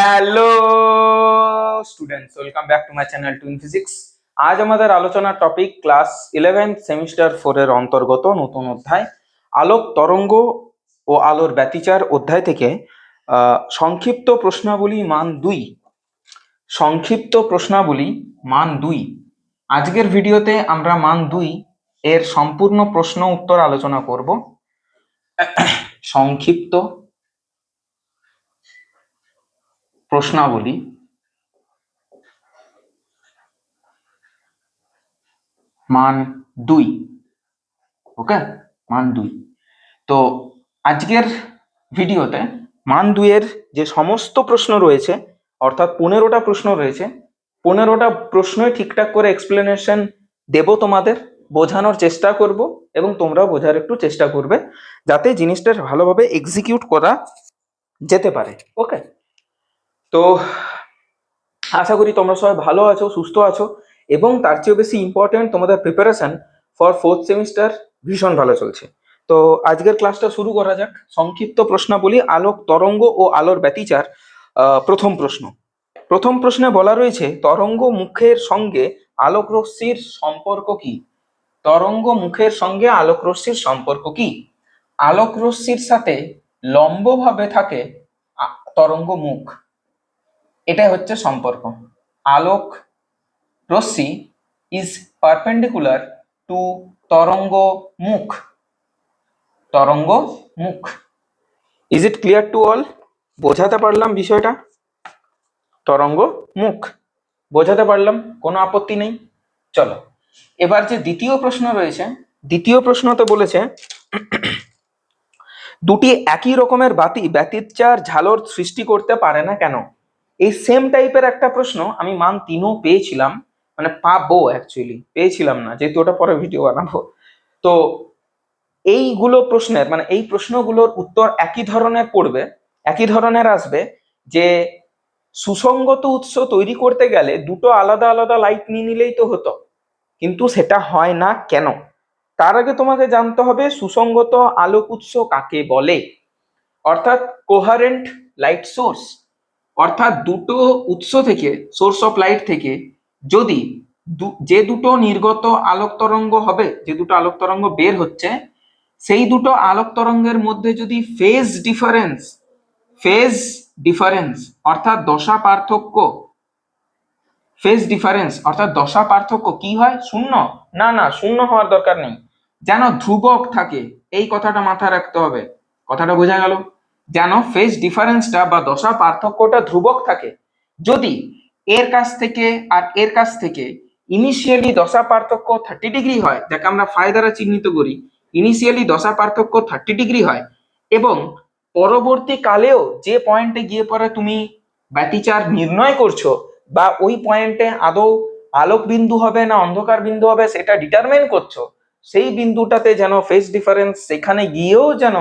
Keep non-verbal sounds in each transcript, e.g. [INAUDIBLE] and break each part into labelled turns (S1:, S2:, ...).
S1: Hello students welcome back to my channel twin physics আজ আমাদের আলোচনার টপিক ক্লাস ইলেভেন্থ সেমিস্টার ফোরের অন্তর্গত নতুন অধ্যায়, আলোক তরঙ্গ ও আলোর ব্যতিচার অধ্যায় থেকে সংক্ষিপ্ত প্রশ্নাবলী মান দুই। সংক্ষিপ্ত প্রশ্নাবলী মান দুই। আজকের ভিডিওতে আমরা মান দুই এর সম্পূর্ণ প্রশ্ন উত্তর আলোচনা করব। সংক্ষিপ্ত প্রশ্নাবলী। মান দুই। ওকে? মান দুই। তো আজকের ভিডিওতে মান দুইয়ের যে সমস্ত প্রশ্ন রয়েছে, অর্থাৎ পনেরোটা প্রশ্ন রয়েছে, পনেরোটা প্রশ্নই ঠিকঠাক করে এক্সপ্লেনেশন দেব তোমাদের, বোঝানোর চেষ্টা করব এবং তোমরাও বোঝার একটু চেষ্টা করবে, যাতে জিনিসটা ভালোভাবে এক্সিকিউট করা যেতে পারে। ওকে? তো আশা করি তোমরা সবাই ভালো আছো, সুস্থ আছো এবং তার চেয়েও বেশি ইম্পর্টেন্ট তোমাদের প্রিপারেশন ফর ফোর্থ সেমিস্টার ভীষণ ভালো চলছে। তো আজকের ক্লাসটা শুরু করা যাক। সংক্ষিপ্ত প্রশ্নাবলী, আলোক, তরঙ্গ ও আলোর ব্যতিচার প্রথম প্রশ্ন। প্রথম প্রশ্নে বলা রয়েছে, তরঙ্গ মুখের সঙ্গে আলোক রশ্মির সম্পর্ক কি? তরঙ্গ মুখের সঙ্গে আলোক রশ্মির সম্পর্ক কি? আলোক রশ্মির সাথে লম্বভাবে থাকে তরঙ্গ মুখ। এটাই হচ্ছে সম্পর্ক। আলোক রশ্মি ইজ পারপেন্ডিকুলার টু তরঙ্গ মুখ তরঙ্গ মুখ is it clear to all বোঝাতে পারলাম বিষয়টা? তরঙ্গ মুখ বোঝাতে পারলাম, কোনো আপত্তি নেই। চলো, এবার যে দ্বিতীয় প্রশ্ন রয়েছে, দ্বিতীয় প্রশ্নতে বলেছে, দুটি একই রকমের বাতি ব্যতিচার ঝালর সৃষ্টি করতে পারে না কেন? এই সেম টাইপের একটা প্রশ্ন আমি মান তিনও পেয়েছিলাম মানে পাবো অ্যাকচুয়ালি পেয়েছিলাম না, যেহেতু ওটা পরে ভিডিও বানাবো। তো এইগুলো প্রশ্নের মানে এই প্রশ্নগুলোর উত্তর একই ধরনের পড়বে, একই ধরনের আসবে যে সুসঙ্গত উৎস তৈরি করতে গেলে দুটো আলাদা আলাদা লাইট নিয়ে নিলেই তো হতো, কিন্তু সেটা হয় না কেন? তার আগে তোমাকে জানতে হবে সুসঙ্গত আলোক উৎস কাকে বলে? অর্থাৎ কোহারেন্ট লাইট সোর্স অর্থাৎ দুটো উৎস থেকে সোর্স অফ লাইট থেকে, যদি যে দুটো নির্গত আলোক তরঙ্গ হবে, যে দুটো আলোক তরঙ্গ বের হচ্ছে, সেই দুটো আলোক তরঙ্গের মধ্যে যদি ফেজ ডিফারেন্স ফেজ ডিফারেন্স অর্থাৎ দশা পার্থক্য ফেজ ডিফারেন্স অর্থাৎ দশা পার্থক্য কি হয়? শূন্য। না না, শূন্য হওয়ার দরকার নেই। যেন ধ্রুবক থাকে, এই কথাটা মাথায় রাখতে হবে। কথাটা বোঝা গেল? যেন ফেজ ডিফারেন্সটা বা দশা পার্থক্যটা ধ্রুবক থাকে। যদি এর কাছ থেকে আর এর কাছ থেকে ইনিশিয়ালি দশা পার্থক্য থার্টি ডিগ্রি হয়, যাকে আমরা ফাই দ্বারা চিহ্নিত করি ইনিশিয়ালি দশা পার্থক্য থার্টি ডিগ্রি হয় এবং পরবর্তীকালেও যে পয়েন্টে গিয়ে পরে তুমি ব্যতিচার নির্ণয় করছ বা ওই পয়েন্টে আদৌ আলোক বিন্দু হবে না অন্ধকার বিন্দু হবে, সেটা ডিটারমাইন করছ, সেই বিন্দুটাতে যেন ফেস ডিফারেন্স সেখানে গিয়েও যেন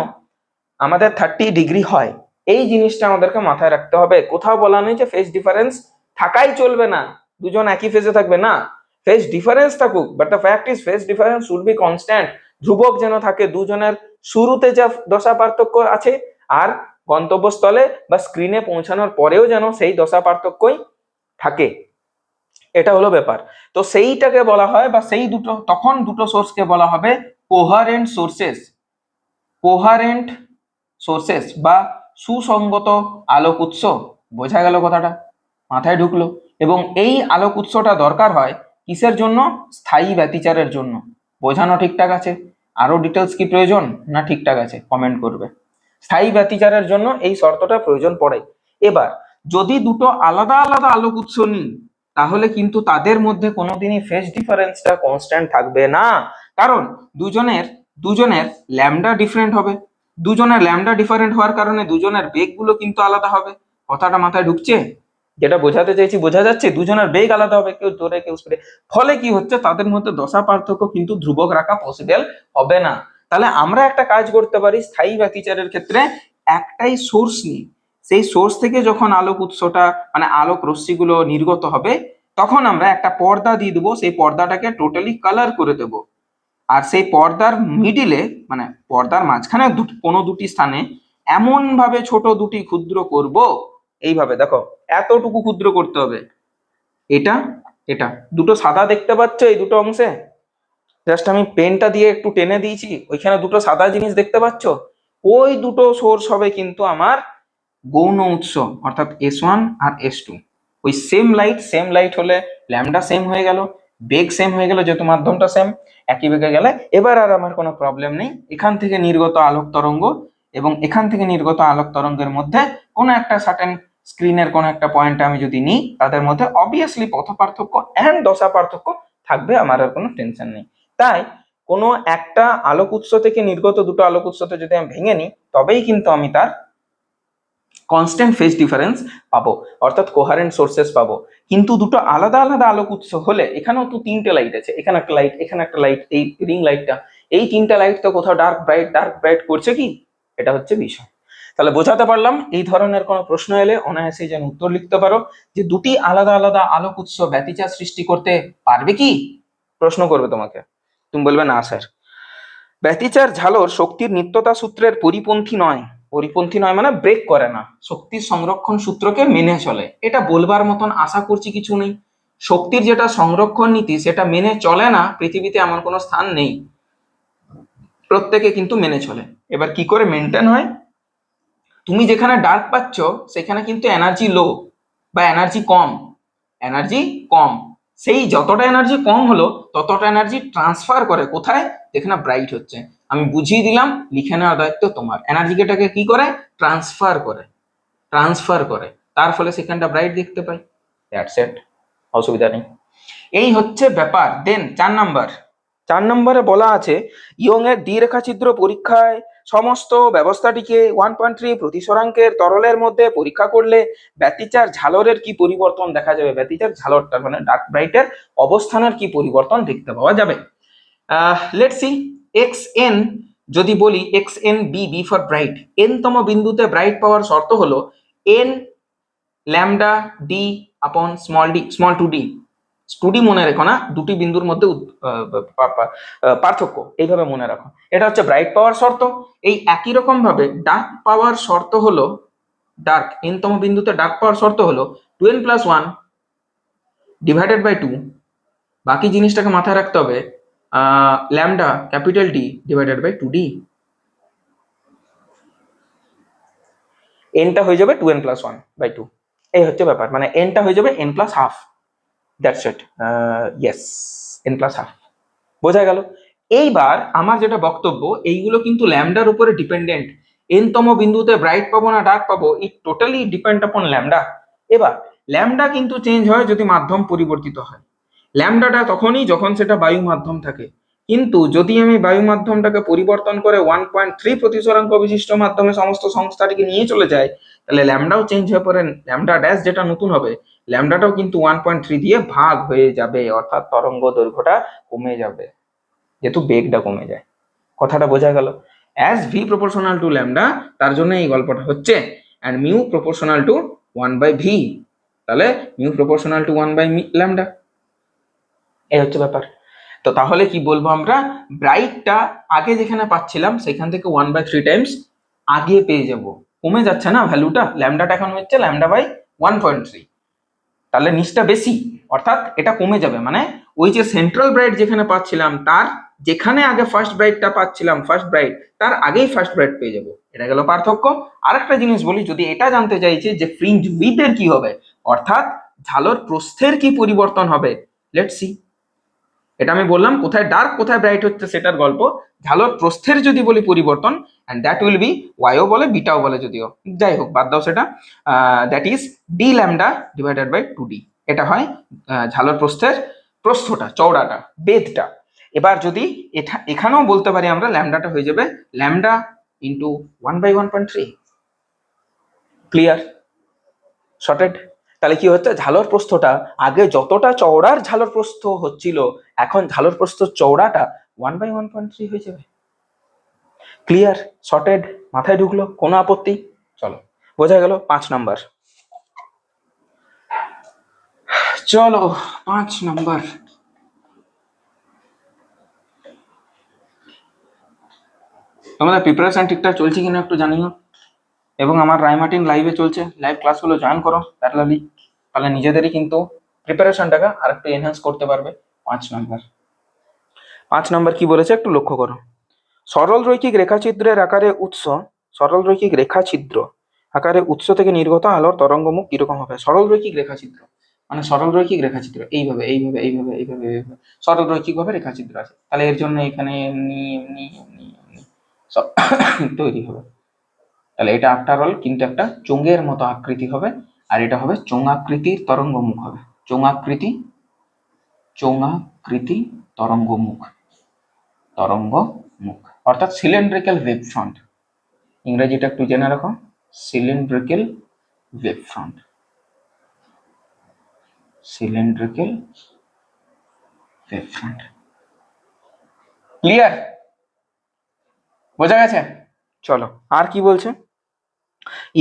S1: আমাদের থার্টি ডিগ্রি হয়। এই জিনিসটা আমাদেরকে মাথায় রাখতে হবে। কোথাও বলা নেই যে ফেস ডিফারেন্স থাকাই চলবে না। দুজন একই ফেজে থাকবে না। ফেস ডিফারেন্স থাকুক but the fact is phase difference should be constant ধ্রুবক যেন থাকে, দুজনের শুরুতে যা দশা পার্থক্য আছে আর গন্তব্যস্থলে বা স্ক্রিনে পৌঁছানোর পরেও যেন সেই দশা পার্থক্যই থাকে। এটা হলো ব্যাপার। তো সেইটাকে বলা হয় বা সেই দুটো, তখন দুটো সোর্সকে বলা হবে কোহারেন্ট সোর্সেস কোহারেন্ট সোর্সেস বা সুসঙ্গত আলোক উৎস, বোঝা গেল কথাটা, মাথায় ঢুকলো। এবং এই আলোক উৎসটা দরকার হয় কিসের জন্য? স্থায়ী ব্যতিচারের জন্য। বোঝানো ঠিকঠাক আছে? আরও ডিটেলস কি প্রয়োজন না ঠিকঠাক আছে? কমেন্ট করবে। স্থায়ী ব্যতিচারের জন্য এই শর্তটা প্রয়োজন পড়ে। এবার, যদি দুটো আলাদা আলাদা আলোক উৎস নিই, তাহলে কিন্তু তাদের মধ্যে কোনোদিনই ফেজ ডিফারেন্সটা কনস্ট্যান্ট থাকবে না। কারণ দুজনের দুজনের ল্যামডা ডিফারেন্ট হবে। দুজনের ল্যামডা ডিফারেন্ট হওয়ার কারণে দুজনের বেগগুলো কিন্তু আলাদা হবে। কথাটা মাথায় ঢুকছে? যেটা বোঝাতে চাইছি, বোঝা যাচ্ছে দুজনের বেগ আলাদা হবে, কেউ জোরে, কেউ স্পিডে। ফলে কি হচ্ছে? তাদের মধ্যে দশা পার্থক্য কিন্তু ধ্রুবক রাখা পসিবল হবে না। তাহলে আমরা একটা কাজ করতে পারি স্থায়ী ব্যতিচারের ক্ষেত্রে একটাই সোর্স নিই সেই সোর্স থেকে যখন আলোক উৎসটা মানে আলোক রশ্মিগুলো নির্গত হবে, তখন আমরা একটা পর্দা দিয়ে দেবো। সেই পর্দাটাকে টোটালি কালার করে দেব। আর সেই পর্দার মিডিলে মানে পর্দার মাঝখানে কোনো দুটি স্থানে এমন ভাবে ছোট দুটি ক্ষুদ্র করব, এইভাবে দেখো, এতটুকু ক্ষুদ্র করতে হবে। এটা এটা, দুটো সাদা দেখতে পাচ্ছ এই দুটো অংশে? জাস্ট আমি পেনটা দিয়ে একটু টেনে দিয়েছি, ওইখানে দুটো সাদা জিনিস দেখতে পাচ্ছ? ওই দুটো সোর্স হবে কিন্তু আমার গৌণ উৎস, অর্থাৎ এস ওয়ান আর এস টু ওই সেম লাইট সেম লাইট হলে ল্যামডা সেম হয়ে গেল। বেগ সেম হয়ে গেল, যেহেতু মাধ্যমটা সেম একই বেগে গেলে, এবার আর আমার কোনো প্রবলেম নেই। এখান থেকে নির্গত আলোক তরঙ্গ এবং এখান থেকে নির্গত আলোক তরঙ্গের মধ্যে কোনো একটা সার্টেন স্ক্রিনের কোনো একটা পয়েন্ট আমি যদি নিই, তাদের মধ্যে অবভিয়াসলি পথ পার্থক্য অ্যান্ড দশা পার্থক্য থাকবে, আমার আর কোনো টেনশন নেই। তাই কোনো একটা আলোক উৎস থেকে নির্গত দুটো আলোক উৎসতে যদি আমি ভেঙে নিই, তবেই কিন্তু আমি তার কনস্ট্যান্ট ফেজ ডিফারেন্স পাবো, অর্থাৎ কোহারেন্ট সোর্সেস পাবো। কিন্তু দুটো আলাদা আলাদা আলোক উৎস হলে এখানেও তো তিনটে লাইট আছে, এখানে একটা লাইট এখানে একটা লাইট এই রিং লাইটটা এই তিনটা লাইট তো কোথাও ডার্ক ব্রাইট ডার্ক ব্রাইট করছে কি? এটা হচ্ছে বিষয়। তাহলে বোঝাতে পারলাম, এই ধরনের কোনো প্রশ্ন এলে অনায়াসে যেন উত্তর লিখতে পারো, যে দুটি আলাদা আলাদা আলোক উৎস ব্যতিচার সৃষ্টি করতে পারবে কি? প্রশ্ন করবে তোমাকে। তুমি বলবে, না, স্যার। ব্যতিচার ঝালর শক্তির নিত্যতা সূত্রের পরিপন্থী নয়। পরিপন্থী নয় মানে ব্রেক করে না। শক্তির সংরক্ষণ সূত্রকে মেনে চলে। এটা বলবার মতন আশা করছি কিছু নেই। শক্তির যেটা সংরক্ষণ নীতি, সেটা মেনে চলে না, পৃথিবীতে এমন কোনো স্থান নেই। প্রত্যেকে কিন্তু মেনে চলে। এবার কি করে মেনটেন হয়? তুমি যেখানে ডার্ক পাচ্ছ, সেখানে কিন্তু এনার্জি লো বা এনার্জি কম। এনার্জি কম। সেই যতটা এনার্জি কম হলো, ততটা এনার্জি ট্রান্সফার করে কোথায়? যেখানে ব্রাইট হচ্ছে। আমি বুঝিয়ে দিলাম, লিখে নেওয়ার দায়িত্ব তোমার। এনার্জিটাকে কি করে? ট্রান্সফার করে। ট্রান্সফার করে। তার ফলে সেখানটা ব্রাইট দেখতে পাই। দ্যাটস ইট অসুবিধা নেই। এই হচ্ছে ব্যাপার। দেন চার নাম্বার চার নম্বরে বলা আছে ইয়ং এর দ্বি রেখাচিত্র পরীক্ষায় সমস্ত ব্যবস্থাটিকে ওয়ান পয়েন্ট থ্রি প্রতিসরাঙ্কের তরলের মধ্যে পরীক্ষা করলে ব্যতিচার ঝালরের কি পরিবর্তন দেখা যাবে? ব্যতিচার ঝালরটা মানে ডার্ক ব্রাইটের অবস্থানের কি পরিবর্তন দেখতে পাওয়া যাবে? লেট সি এক্স এন যদি বলি X N B B for bright N তম বিন্দুতে ব্রাইট পাওয়ার শর্ত হলো N lambda D upon small D small two D two D মনে রেখো না, দুটি বিন্দুর মধ্যে পার্থক্য, এইভাবে মনে রাখো। এটা হচ্ছে ব্রাইট পাওয়ার শর্ত। এই একই রকম ভাবে ডার্ক পাওয়ার শর্ত হলো ডার্ক এনতম বিন্দুতে ডার্ক পাওয়ার শর্ত হলো two N plus one divided by two বাকি জিনিসটাকে মাথায় রাখতে হবে lambda, capital D divided by two D এনটা হয়ে যাবে two N plus one by two এই হচ্ছে ব্যাপার মানে এনটা হয়ে যাবে N plus half that's it yes N plus half বোঝা গেল? এইবার আমার যেটা বক্তব্য, এইগুলো কিন্তু ল্যামডার উপরে ডিপেন্ডেন্ট এনতম বিন্দুতে ব্রাইট পাবো না ডার্ক পাবো it totally depend upon lambda. এবার, ল্যামডা কিন্তু চেঞ্জ হয় যদি মাধ্যম পরিবর্তিত হয়। ল্যামডাটা তখনই যখন সেটা বায়ু মাধ্যম থাকে। কিন্তু যদি আমি বায়ু মাধ্যমটাকে পরিবর্তন করে ওয়ান পয়েন্ট থ্রি প্রতিসরাঙ্ক বিশিষ্ট মাধ্যমে সমস্ত সংস্থাটিকে নিয়ে চলে যায় তাহলে ল্যামডাও চেঞ্জ হয়ে পড়ে, ল্যামডা ড্যাশ যেটা নতুন হবে, ল্যামডাটাও কিন্তু ওয়ান পয়েন্ট থ্রি দিয়ে ভাগ হয়ে যাবে, অর্থাৎ তরঙ্গ দৈর্ঘ্যটা কমে যাবে। যেহেতু বেগটা কমে যায়। কথাটা বোঝা গেল। As v proportional to lambda, তার জন্য এই গল্পটা হচ্ছে and mu proportional to one by v তাহলে mu proportional to one by lambda. এই হচ্ছে ব্যাপার। তো তাহলে কি বলব আমরা? ব্রাইটটা আগে যেখানে পাচ্ছিলাম, সেখান থেকে ওয়ান বাই থ্রি টাইমস আগে পেয়ে যাব। কমে যাচ্ছে না ভ্যালুটা ল্যামডাটা এখন হচ্ছে lambda by one point three তাহলে নিচটা বেশি, অর্থাৎ এটা কমে যাবে। মানে ওই যে সেন্ট্রাল ব্রাইট যেখানে পাচ্ছিলাম, তার যেখানে আগে ফার্স্ট ব্রাইটটা পাচ্ছিলাম ফার্স্ট ব্রাইট তার আগেই ফার্স্ট ব্রাইট পেয়ে যাব। এটা গেল পার্থক্য। আর একটা জিনিস বলি, যদি এটা জানতে চাইছে যে ফ্রিঞ্জ উইথের কি হবে, অর্থাৎ ঝালর প্রস্থের কি পরিবর্তন হবে লেটস সি এটা আমি বললাম, কোথায় ডার্ক কোথায় ব্রাইট হচ্ছে সেটার গল্প। ঝালর প্রস্থের যদি বলি পরিবর্তন অ্যান্ড দ্যাট উইল বি ওয়াইও বলে বিটাও বলে যদিও। যাই হোক, বাদ দাও সেটা। That is d lambda divided by two d এটা হয় ঝালর প্রস্থের প্রস্থটা, চওড়াটা বেদটা এবার যদি এটা, এখানেও বলতে পারি আমরা ল্যামডাটা হয়ে যাবে lambda into one by one point three clear sorted তাহলে কি হচ্ছে? ঝালর প্রস্থটা আগে যতটা চওড়ার ঝালর প্রস্থ হচ্ছিল, এখন ঝালর প্রস্থ চওড়াটা one by one point three হয়ে যাবে। ক্লিয়ার শর্টেড মাথায় ঢুকলো? কোনো আপত্তি? চলো, বোঝা গেল পাঁচ নাম্বার চলো, পাঁচ নাম্বার তোমাদের প্রিপারেশন ঠিকঠাক চলছে কিনা একটু জানিও। এবং আমার রায়মার্টিন লাইভে চলছে। লাইভ ক্লাসগুলো জয়েন করো। প্যারালালি তাহলে নিজেদেরই কিন্তু প্রিপারেশনটাকে আর একটু এনহ্যান্স করতে পারবে। পাঁচ নম্বর পাঁচ নম্বর কি বলেছে একটু লক্ষ্য করো। সরল রৈখিক রেখাচিত্রের আকারে উৎস, সরল রৈখিক রেখাচিত্র আকারে উৎস থেকে নির্গত আলোর তরঙ্গমুখ কীরকম হবে? সরল রৈখিক রেখাচিত্র মানে সরল রৈখিক রেখাচিত্র এইভাবে এইভাবে এইভাবে এইভাবে এইভাবে। সরল রৈখিক ভাবে রেখাচিত্র আছে। তাহলে এর জন্য এখানে এমনি এমনি এমনি এমনি সব তৈরি হবে। তাহলে এটা আফটার অল কিন্তু একটা চোঙের মতো আকৃতি হবে, আর এটা হবে চোঙাকৃতির তরঙ্গমুখ হবে। চোঙাকৃতি চোঙাকৃতি তরঙ্গমুখ তরঙ্গমুখ। অর্থাৎ সিলিন্ড্রিক্যাল ওয়েভ ফ্রন্ট ইংরেজিটা একটু জেনে রাখো cylindrical wave front cylindrical wave front clear বোঝা গেছে? চলো, আর কি বলছে?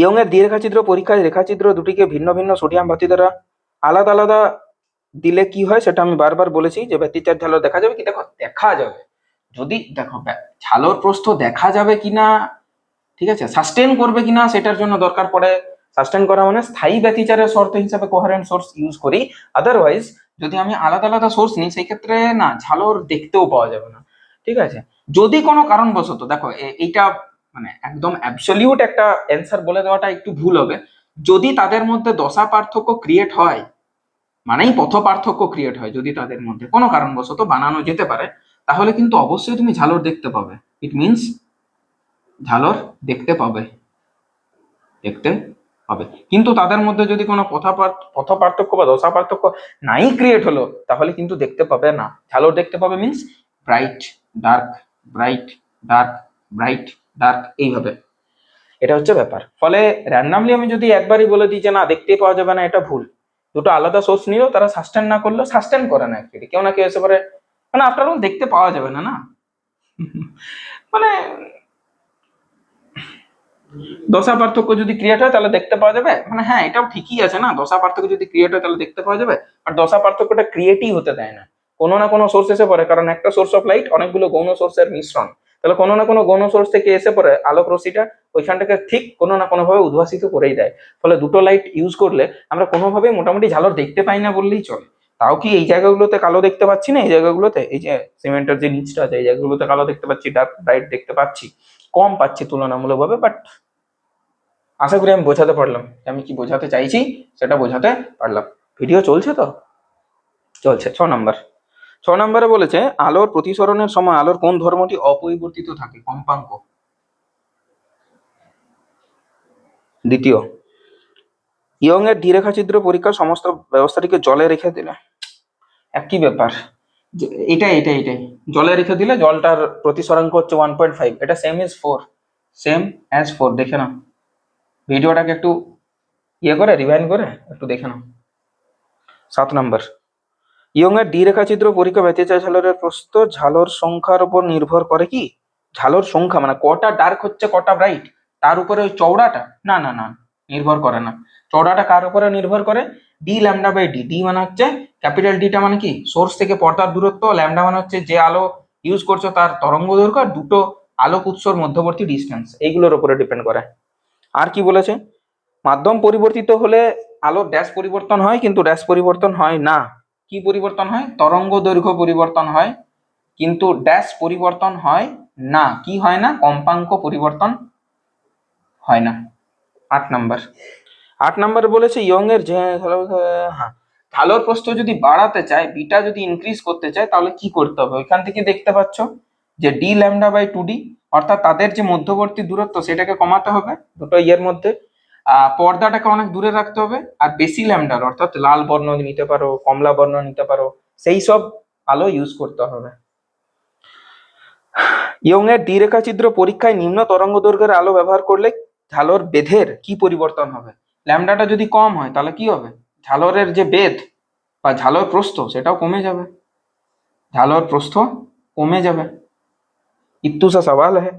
S1: ইয়ং এর দীর্ঘচিত্র, পরীক্ষায় রেখাচিত্র দুটিকে ভিন্ন ভিন্ন সোডিয়াম বাতি দ্বারা আলাদা আলাদা দিলে কি হয় সেটা আমি বারবার বলেছি, যে ব্যতিচার ঝালর দেখা যাবে কি? দেখো, দেখা যাবে। যদি দেখো ঝালর প্রস্থ দেখা যাবে কিনা, ঠিক আছে? সাস্টেন করবে কিনা সেটার জন্য দরকার পড়ে। সাস্টেন করা মানে স্থায়ী ব্যতিচারের শর্ত হিসাবে কোহারেন্ট সোর্স ইউজ করি। আদারওয়াইজ যদি আমি আলাদা আলাদা সোর্স নিই, সেই ক্ষেত্রে না ঝালর দেখতেও পাওয়া যাবে না। ঠিক আছে? যদি কোনো কারণবশত, দেখো এইটা মানে একদম অ্যাবসলিউট একটা অ্যান্সার বলে দেওয়াটা একটু ভুল হবে। যদি তাদের মধ্যে দশা পার্থক্য ক্রিয়েট হয়, মানেই পথ পার্থক্য ক্রিয়েট হয় যদি তাদের মধ্যে কোনো কারণবশত বানানো যেতে পারে, তাহলে কিন্তু অবশ্যই তুমি ঝালর দেখতে পাবে। ইট মিনস ঝালর দেখতে পাবে। দেখতে পাবে। কিন্তু তাদের মধ্যে যদি কোনো পথা পার্থক্য বা দশা পার্থক্য নাই ক্রিয়েট হলো, তাহলে কিন্তু দেখতে পাবে না। ঝালর দেখতে পাবে means bright dark bright dark bright dark এইভাবে। এটা হচ্ছে ব্যাপার। ফলে র্যান্ডামলি আমি যদি একবারই বলে দিই যে না, দেখতেই পাওয়া যাবে না, এটা ভুল। দুটো আলাদা সোর্স নিলেও তারা সাস্টেন না করলেও সাস্টেন করে না অ্যাকচুয়ালি কেউ না কেউ এসে পরে মানে আফটার অল দেখতে পাওয়া যাবে না না? [LAUGHS] মানে দশা পার্থক্য যদি ক্রিয়েট হয়, তাহলে দেখতে পাওয়া যাবে। মানে হ্যাঁ এটাও ঠিকই আছে না দশা পার্থক্য যদি ক্রিয়েট হয়, তাহলে দেখতে পাওয়া যাবে। আর দশা পার্থক্যটা ক্রিয়েটই হতে দেয় না। কোনো না কোনো সোর্স এসে পড়ে, কারণ একটা সোর্স অফ লাইট অনেকগুলো গৌণ সোর্সের মিশ্রণ। তাহলে কোনো না কোনো গণ সোর্স থেকে এসে পরে আলোক রশ্মিটা ওইখানটাকে ঠিক কোনো না কোনোভাবে উদ্ভাসিত করেই দেয়। ফলে দুটো লাইট ইউজ করলে আমরা কোনোভাবেই মোটামুটি ঝালর দেখতে পাই না বললেই চলে। তাও কি এই জায়গাগুলোতে কালো দেখতে পাচ্ছি না? এই জায়গাগুলোতে, এই যে সিমেন্টের যে নিচটা আছে, এই জায়গাগুলোতে কালো দেখতে পাচ্ছি ডার্ক ব্রাইট দেখতে পাচ্ছি, কম পাচ্ছি তুলনামূলকভাবে বাট আশা করি আমি বোঝাতে পারলাম। আমি কি বোঝাতে চাইছি? সেটা বোঝাতে পারলাম। ভিডিও চলছে তো? চলছে, ছ নম্বর ছ নম্বরে বলেছে, আলোর প্রতিসরণের সময় আলোর কোন ধর্মটি অপরিবর্তিত থাকে? কম্পাঙ্ক। দ্বিতীয় ইয়ং এর দ্বিরেখাচিত্র পরীক্ষার সমস্ত ব্যবস্থাটিকে জলে রেখে দিলে। একই ব্যাপার? এটাই এটাই এটাই। জলে রেখে দিলে জলটার প্রতিসরাঙ্ক হচ্ছে ওয়ান পয়েন্ট ফাইভ এটা same is four same as four দেখে নাও। ভিডিওটাকে একটু ইয়ে করে রিভাইন্ড করে একটু দেখে নাও। সাত নম্বর। ইয়ং এর ডি রেখাচিত্র পরীক্ষা ব্যতিচার ঝালরের প্রস্ত ঝালর সংখ্যার উপর নির্ভর করে কি? ঝালর সংখ্যা মানে কটা ডার্ক হচ্ছে, কটা ব্রাইট তার উপরে ওই চওড়াটা? না না না, নির্ভর করে না। চওড়াটা কার উপরে নির্ভর করে? D lambda by d d মানে হচ্ছে ক্যাপিটাল ডিটা মানে কি? সোর্স থেকে পর্দার দূরত্ব। ল্যামডা মানে হচ্ছে যে আলো ইউজ করছ তার তরঙ্গ দৈর্ঘ্য দুটো আলোক উৎসর মধ্যবর্তী ডিস্টেন্স এইগুলোর উপরে ডিপেন্ড করে। আর কি বলেছে? মাধ্যম পরিবর্তিত হলে আলোর ড্যাশ পরিবর্তন হয়, কিন্তু ড্যাশ পরিবর্তন হয় না। কি পরিবর্তন হয়? তরঙ্গ দৈর্ঘ্য পরিবর্তন হয়। কিন্তু ড্যাশ পরিবর্তন হয় না। কি হয় না? কম্পাঙ্ক পরিবর্তন হয় না। আট নাম্বার। আট নাম্বার বলেছে ইয়ং এর হ্যাঁ। ঝালর প্রস্থ যদি বাড়াতে চায়, বিটা যদি ইনক্রিজ করতে চায়, তাহলে কি করতে হবে? ওইখান থেকে দেখতে পাচ্ছ যে d lambda by two d অর্থাৎ তাদের যে মধ্যবর্তী দূরত্ব, সেটাকে কমাতে হবে। দুটো ইয়ের মধ্যে। পর্দাটাকে অনেক দূরে রাখতে হবে, আর বেশি ল্যামডার অর্থাৎ লাল বর্ণ নিতে পারো, কমলা বর্ণ নিতে পারো, সেই সব আলো ইউজ করতে হবে। ইয়ং এর ডি রেখাচিত্র পরীক্ষায় নিম্ন তরঙ্গ দৈর্ঘ্যের আলো ব্যবহার করলে ঝালর বেধের কি পরিবর্তন হবে? ল্যামডাটা যদি কম হয়, তাহলে কি হবে? ঝালরের যে বেধ বা ঝালর প্রস্থ, সেটাও কমে যাবে। ঝালর প্রস্থ কমে যাবে। ইত্তুসা সওয়াল হ্যাঁ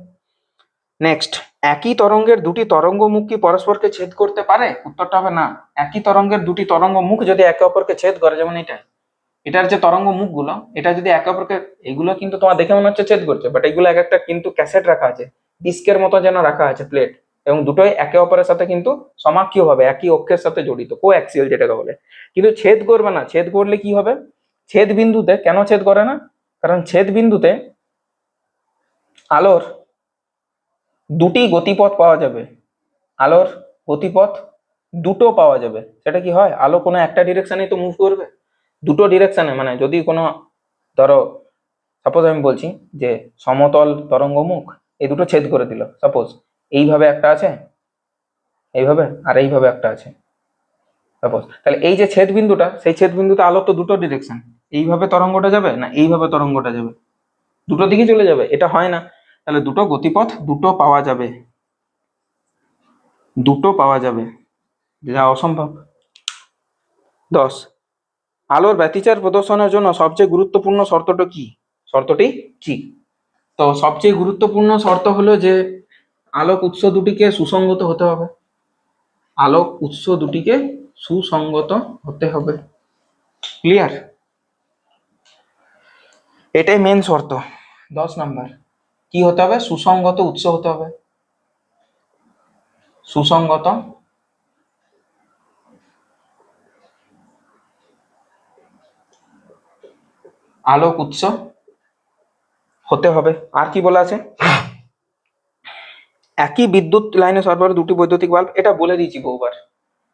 S1: নেক্সট একই তরঙ্গের দুটি তরঙ্গ মুখ কি পরস্পরকে ছেদ করতে পারে? উত্তরটা হবে না। একই তরঙ্গের দুটি তরঙ্গ মুখ যদি একে অপরকে ছেদ করে, যেমন এটা। এটার যে তরঙ্গ মুখগুলো এটা যদি একে অপরকে, এগুলো কিন্তু তোমার দেখে মনে হচ্ছে ছেদ করছে বাট এগুলো এক একটা কিন্তু ক্যাসেট রাখা আছে ডিস্কের মতো যেন রাখা আছে প্লেট এবং দুটোই একে অপরের সাথে কিন্তু সমাক্ষীয় হবে একই অক্ষের সাথে জড়িত কো অ্যাক্সিয়াল যেটাকে বলে। কিন্তু ছেদ করবে না। ছেদ করলে কি হবে? ছেদ বিন্দুতে কেন ছেদ করে না? কারণ ছেদ বিন্দুতে আলোর দুটি গতিপথ পাওয়া যাবে। আলোর গতিপথ দুটো পাওয়া যাবে। সেটা কি হয়? আলো কোনো একটা ডিরেকশনে তো মুভ করবে। দুটো ডিরেকশানে মানে যদি কোনো, ধরো সাপোজ আমি বলছি যে সমতল তরঙ্গমুখ, এই দুটো ছেদ করে দিল। সাপোজ এইভাবে একটা আছে, এইভাবে আর এইভাবে একটা আছে। সাপোজ তাহলে এই যে ছেদ বিন্দুটা, সেই ছেদ বিন্দুতে আলো তো দুটো ডিরেকশন এইভাবে তরঙ্গটা যাবে না এইভাবে তরঙ্গটা যাবে? দুটো দিকে চলে যাবে। এটা হয় না। তাহলে দুটো গতিপথ দুটো পাওয়া যাবে। দুটো পাওয়া যাবে। যা অসম্ভব। দশ। আলোর ব্যতিচার প্রদর্শনের জন্য সবচেয়ে গুরুত্বপূর্ণ শর্তটা কি? শর্তটি কি? তো সবচেয়ে গুরুত্বপূর্ণ শর্ত হলো যে আলোক উৎস দুটিকে সুসঙ্গত হতে হবে। আলোক উৎস দুটিকে সুসঙ্গত হতে হবে। ক্লিয়ার? এটাই মেন শর্ত। দশ নাম্বার। কি হতে হবে? সুসংগত উৎস হতে হবে। সুসংগত আলোক উৎস হতে হবে। আর কি বলা আছে? একই বিদ্যুৎ লাইনে সরবরাহ দুটি বৈদ্যুতিক বাল্ব, এটা বলে দিয়েছি বহুবার।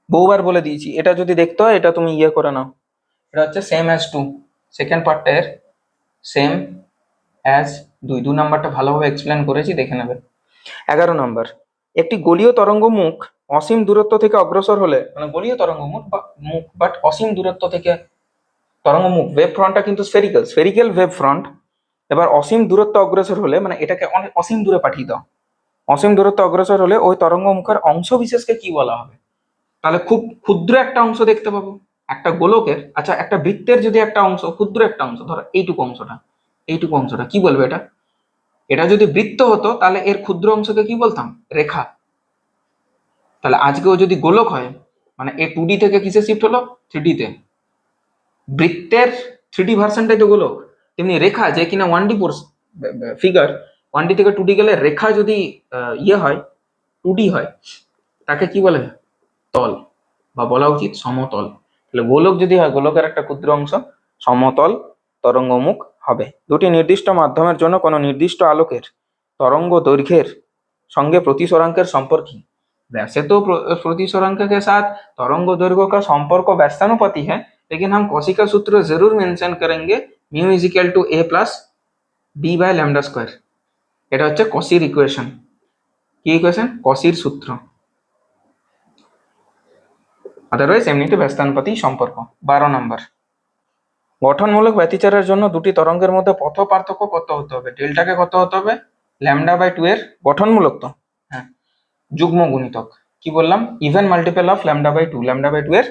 S1: বহুবার বলে দিয়েছি। এটা যদি দেখতে হয়, এটা তুমি ইয়ে করে নাও। এটা হচ্ছে সেম অ্যাজ টু সেকেন্ড পার্টটা এর সেম অ্যাজ দুই দু নাম্বারটা ভালোভাবে এক্সপ্লেন করেছি দেখে নেবে। এগারো নম্বর একটি গলীয় তরঙ্গ মুখ অসীম দূরত্ব থেকে অগ্রসর হলে মানে গলীয় তরঙ্গ মুখ বা মুখ বাট অসীম দূরত্ব থেকে তরঙ্গ মুখ ওয়েব ফ্রন্টটা কিন্তু স্ফেরিক্যাল স্ফেরিক্যাল ওয়েব ফ্রন্ট এবার অসীম দূরত্ব অগ্রসর হলে মানে এটাকে অনেক অসীম দূরে পাঠিয়ে দাও। অসীম দূরত্ব অগ্রসর হলে ওই তরঙ্গ মুখের অংশ বিশেষকে কি বলা হবে? তাহলে খুব ক্ষুদ্র একটা অংশ দেখতে পাবো একটা গোলকের। আচ্ছা একটা বৃত্তের যদি একটা অংশ ক্ষুদ্র একটা অংশ ধরো এইটুকু অংশটা এইটুকু অংশটা কি বলবে এটা? এটা যদি বৃত্ত হতো, তাহলে এর ক্ষুদ্র অংশকে কি বলতাম? রেখা। তাহলে আজকেও যদি গোলক হয় মানে এ টু ডি থেকে কিসে শিফট হলো? থ্রি তে। বৃত্তের থ্রি ডি ভার্সনটাই তো গোলক। তেমনি রেখা যে কিনা one d figure one d থেকে টু ডি গেলে রেখা যদি ইয়ে হয় টু ডি হয়, তাকে কি বলে? তল, বা বলা উচিত সমতল। তাহলে গোলক যদি হয়, গোলকের একটা ক্ষুদ্র অংশ, সমতল, তরঙ্গমুখ হবে দুটি নির্দিষ্ট মাধ্যমের জন্য কোনো নির্দিষ্ট আলোকের তরঙ্গ দৈর্ঘ্যের সঙ্গে প্রতিসরাঙ্কের সম্পর্ক কি वैसे तो प्र- प्रतिसरांक के साथ तरंग दैर्घ्य का संपर्क व्यस्तानुपाती है लेकिन हम कौशी का सूत्र जरूर मेंशन करेंगे mu is equal to A plus B by lambda square এটা হচ্ছে কসির ইকুয়েশন কি ইকুয়েশন কসির সূত্র আদারওয়াইজ এমনিতে ব্যস্তানুপাতি সম্পর্ক বারো নম্বর গঠনমূলক ব্যতিচারের জন্য দুটি তরঙ্গের মধ্যে পথ পার্থক্য কত হতে হবে। ডেল্টাকে কত হতে হবে, ল্যামডা বাই টু এর গঠনমূলক তো। হ্যাঁ যুগ্ম গুণিতক। কি বললাম? Even multiple of lambda by two, lambda by two এর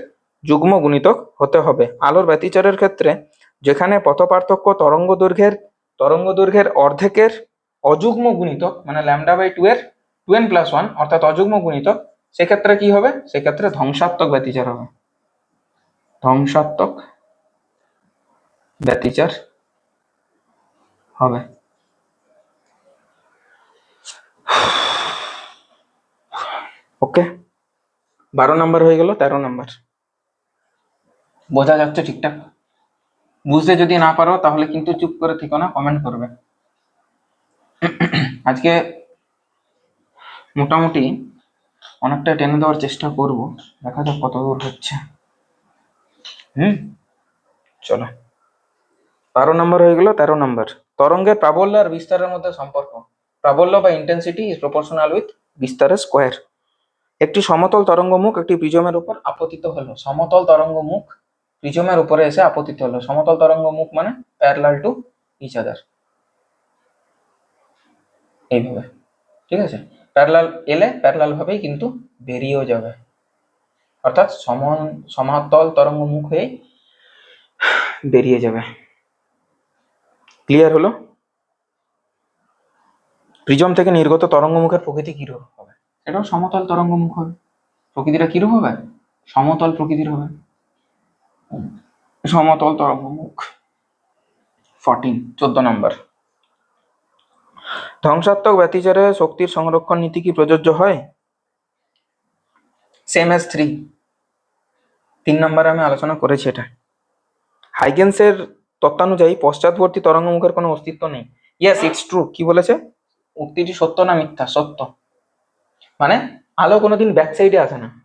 S1: যুগ্ম গুণিতক হতে হবে। আলোর ব্যতিচারের ক্ষেত্রে যেখানে পথ পার্থক্য তরঙ্গ দৈর্ঘ্যের তরঙ্গ দৈর্ঘ্যের অর্ধেকের অযুগ্ম গুণিতক মানে ল্যামডা বাই টু এর টু এন প্লাস ওয়ান, অর্থাৎ অযুগ্ম গুণিতক, সেক্ষেত্রে কি হবে? সেক্ষেত্রে ধ্বংসাত্মক ব্যতিচার হবে। ধ্বংসাত্মক ব্যতিচার হবে। ওকে বারো নাম্বার হয়ে গেল, তেরো নাম্বার বোঝা যাচ্ছে ঠিকঠাক? বুঝতে যদি না পারো, তাহলে কিন্তু চুপ করে থেকো না কমেন্ট করবে। আজকে মোটামুটি অনেকটা টেনে দেওয়ার চেষ্টা করব। দেখা যাক কত দূর হচ্ছে। হুম? চলো। বারো নম্বর হয়ে গেল তেরো নম্বর। তরঙ্গের প্রাবল্য আর বিস্তারের মধ্যে সম্পর্ক। প্রাবল্য বা ইন্টেন্সিটি ইজ প্রপোর্শনাল উইথ বিস্তারের স্কোয়ার একটি সমতল তরঙ্গমুখ একটি প্রিজমের উপর আপতিত হলো। সমতল তরঙ্গমুখ প্রিজমের উপরে এসে আপতিত হলো। সমতল তরঙ্গমুখ মানে প্যারালাল টু ইচ আদার এইভাবে। ঠিক আছে? প্যারালাল এলে প্যারালাল ভাবেই কিন্তু বেরিয়েও যাবে। অর্থাৎ সমান, সমাতল তরঙ্গমুখ হয়ে বেরিয়ে যাবে। ক্লিয়ার হলো? প্রিজম থেকে নির্গত তরঙ্গমুখের প্রকৃতি কিরূপ হবে? এটাও সমতল তরঙ্গমুখ হবে। প্রকৃতিটা কিরূপ হবে? সমতল প্রকৃতির হবে। সমতল তরঙ্গমুখ। ফর্টিন চোদ্দ নম্বর। ধ্বংসাত্মক ব্যতিচারে শক্তির সংরক্ষণ নীতি কি প্রযোজ্য হয়? সেম অ্যাজ থ্রি তিন নম্বরে আমি আলোচনা করেছি এটা। হাইগেন্সের তত্ত্বানুযায়ী পশ্চাৎবর্তী তরঙ্গমুখের কোনো অস্তিত্ব নেই। ইয়েস ইটস ট্রু কি বলেছে? উক্তিটি সত্য না মিথ্যা? সত্য। মানে আলো কোনোদিন ব্যাক সাইডে আসে না।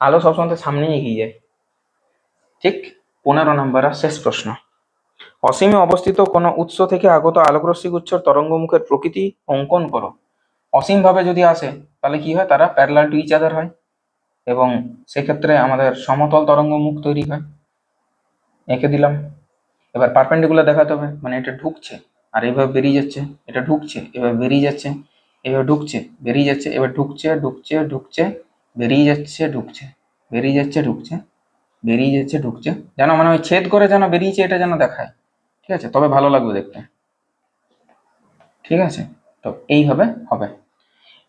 S1: আলো সবসময় সামনেই এগিয়ে যায়। ঠিক পনেরো নম্বর আর শেষ প্রশ্ন। অসীমে অবস্থিত কোনো উৎস থেকে আগত আলোকরশ্মি গুচ্ছর তরঙ্গমুখের প্রকৃতি অঙ্কন করো। অসীমভাবে যদি আসে, তাহলে কি হয়? তারা প্যারালাল টু ইচ আদার হয়। এবং সেক্ষেত্রে আমাদের সমতল তরঙ্গমুখ তৈরি হয়। এঁকে দিলাম। এবার পারপেন্ডিকুলার দেখাতে হবে মানে এটা ঢুকছে, আর এইভাবে বেরিয়ে যাচ্ছে, এটা ঢুকছে এবার বেরিয়ে যাচ্ছে এবার ঢুকছে, বেরিয়ে যাচ্ছে এবার ঢুকছে ঢুকছে ঢুকছে, বেরিয়ে যাচ্ছে, ঢুকছে, বেরিয়ে যাচ্ছে, ঢুকছে, বেরিয়ে যাচ্ছে, ঢুকছে। যেন মানে ওই ছেদ করে যেন বেরিয়েছে, এটা যেন দেখায়, ঠিক আছে? তবে ভালো লাগবে দেখতে। ঠিক আছে? তো এইভাবে হবে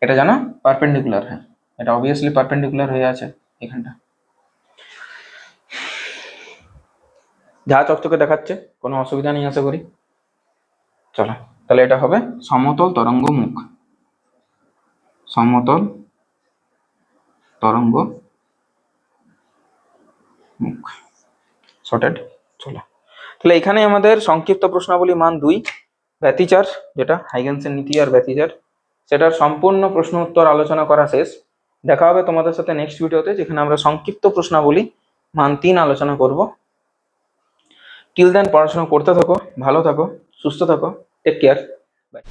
S1: এটা যেন পারপেন্ডিকুলার হয়। এটা অবভিয়াসলি পারপেন্ডিকুলার হয়ে আছে এখানটা। যা চকচকে দেখাচ্ছে, কোনো অসুবিধা নেই আশা করি। চলো, তাহলে এটা হবে সমতল তরঙ্গ মুখ। সমতল তরঙ্গ মুখ। সর্টেড চলো। তাহলে এখানে আমাদের সংক্ষিপ্ত প্রশ্নাবলী মান দুই, ব্যতিচার, যেটা হাইগেন্সের নীতি আর ব্যতিচার। সেটার সম্পূর্ণ প্রশ্ন উত্তর আলোচনা করা শেষ। দেখা হবে তোমাদের সাথে নেক্সট ভিডিওতে যেখানে আমরা সংক্ষিপ্ত প্রশ্নাবলী মান তিন আলোচনা করব। টিল দেন পড়াশোনা করতে থাকো ভালো থাকো সুস্থ থাকো টেক কেয়ার বাই